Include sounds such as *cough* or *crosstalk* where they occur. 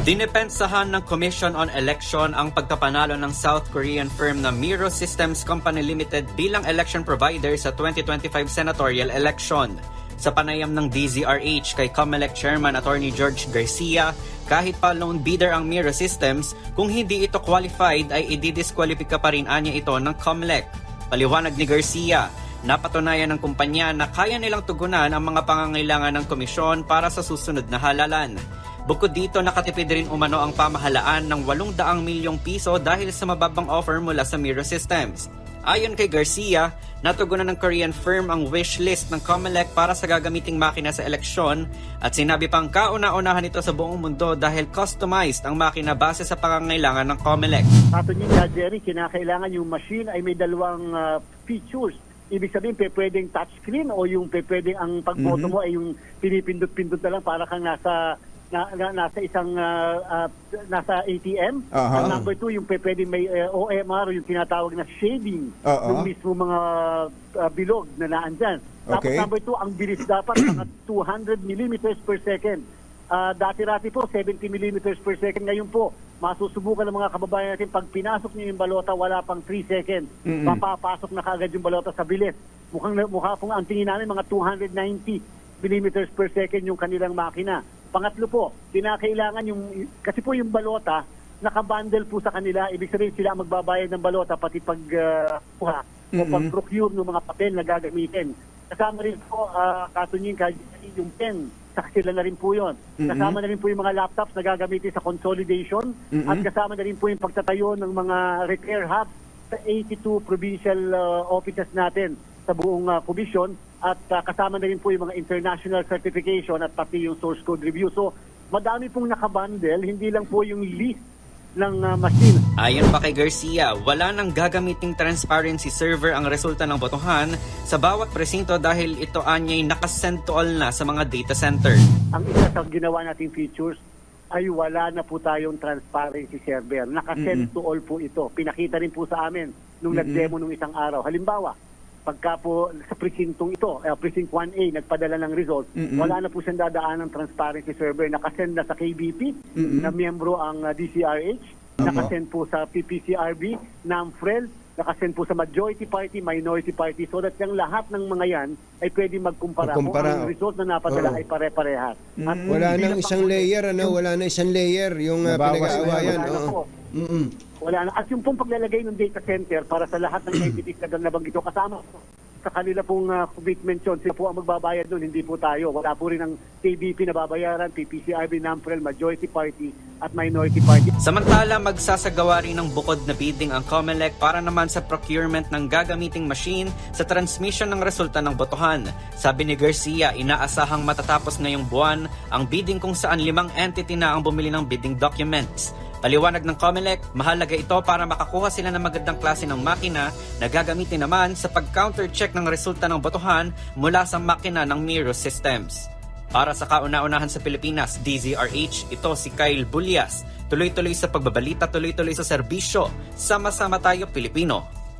Dinepensahan ng Commission on Election ang pagkapanalo ng South Korean firm na Miro Systems Company Limited bilang election provider sa 2025 senatorial election. Sa panayam ng DZRH kay COMELEC Chairman Attorney George Garcia, kahit pa lone bidder ang Miro Systems, kung hindi ito qualified ay ididiskwalipika pa rin anya ito ng COMELEC. Paliwanag ni Garcia, napatunayan ng kumpanya na kaya nilang tugunan ang mga pangangailangan ng komisyon para sa susunod na halalan. Bukod dito, nakatipid rin umano ang pamahalaan ng 800 milyong piso dahil sa mababang offer mula sa Miro Systems. Ayon kay Garcia, natugunan ng Korean firm ang wish list ng COMELEC para sa gagamiting makina sa eleksyon at sinabi pang kauna-unahan ito sa buong mundo dahil customized ang makina base sa pangangailangan ng COMELEC. Sabi niya, Jerry, kinakailangan yung machine ay may dalawang ah, features. Ibig sabihin, pe pwedeng touchscreen o yung pe pwedeng ang pagboto mo ay yung pinipindot-pindot na lang para kang nasa na, na- nasa isang ah, ah, nasa ATM. Aha. Ang number two, yung pe pwedeng may eh, OMR, yung tinatawag na shading Oo. ng mismo mga ah, bilog na naandyan. Tapos Okay. number two, ang bilis dapat *clears throat* mga 200 millimeters per second. Ah, dati-rati po, 70 millimeters per second. Ngayon po, masusubukan ng mga kababayan natin, pag pinasok niyo yung balota, wala pang 3 seconds. Mm-mm. Mapapasok na kagad yung balota sa bilis. Mukhang, mukha pong ang tingin namin, mga 290 millimeters per second yung kanilang makina. Pangatlo po, kinakailangan yung, kasi po yung balota, nakabundle po sa kanila. Ibig sabihin sila magbabayad ng balota, pati pag ah, kuha o Mm-mm. pag-procure ng mga papel na gagamitin. Kasama rin po, uh, katunying yung pen, sila na rin po yun. Mm-mm. Kasama na rin po yung mga laptops na gagamitin sa consolidation Mm-mm. at kasama na rin po yung pagtatayo ng mga repair hub sa 82 provincial uh, offices natin sa buong uh, provision at uh, kasama na rin po yung mga international certification at pati yung source code review. So, madami pong nakabundle, hindi lang po yung list ng uh, machine. Ayon pa kay Garcia, wala nang gagamiting transparency server ang resulta ng botohan sa bawat presinto dahil ito anyay nakasend to all na sa mga data center. ang isa sa ginawa nating features ay wala na po tayong transparency server. Nakasend Mm-mm. to all po ito. Pinakita rin po sa amin nung Mm-mm. nag-demo nung isang araw. Halimbawa, pagka po sa precinctong ito, eh, precinct 1A, nagpadala ng result, Mm-mm. wala na po siyang dadaan ng transparency server. Nakasend na sa KBP, Mm-mm. na miyembro ang uh, DCRH, Tama. nakasend po sa PPCRB, NAMFREL, nakasend po sa majority party, minority party, so that yung lahat ng mga yan ay pwede magkumpara. Kung Magkumpara. ang result na napadala Oo. ay pare-parehas. At. Wala hindi nang lang isang pa- layer, ano? Wala na isang layer yung uh, Nabawas na pinag-aawayan. Wala na oo. po. Mm-mm. Wala na. At yung pong paglalagay ng data center para sa lahat ng *clears throat* entities na nabanggit ko kasama sa kanila pong uh, commitment yun. Sila po ang magbabayad doon, hindi po tayo. Wala po rin ang KBP na babayaran, PPCRB, NAMPREL, majority party at minority party. Samantala, magsasagawa rin ng bukod na bidding ang COMELEC para naman sa procurement ng gagamiting machine sa transmission ng resulta ng botohan. Sabi ni Garcia, inaasahang matatapos ngayong buwan ang bidding kung saan limang entity na ang bumili ng bidding documents. Paliwanag ng COMELEC, mahalaga ito para makakuha sila ng magandang klase ng makina na gagamitin naman sa pag-counter-check ng resulta ng botohan mula sa makina ng Miro Systems. Para sa kauna-unahan sa Pilipinas, DZRH, ito si Kyle Bulias. Tuloy-tuloy sa pagbabalita, tuloy-tuloy sa serbisyo. Sama-sama tayo, Pilipino.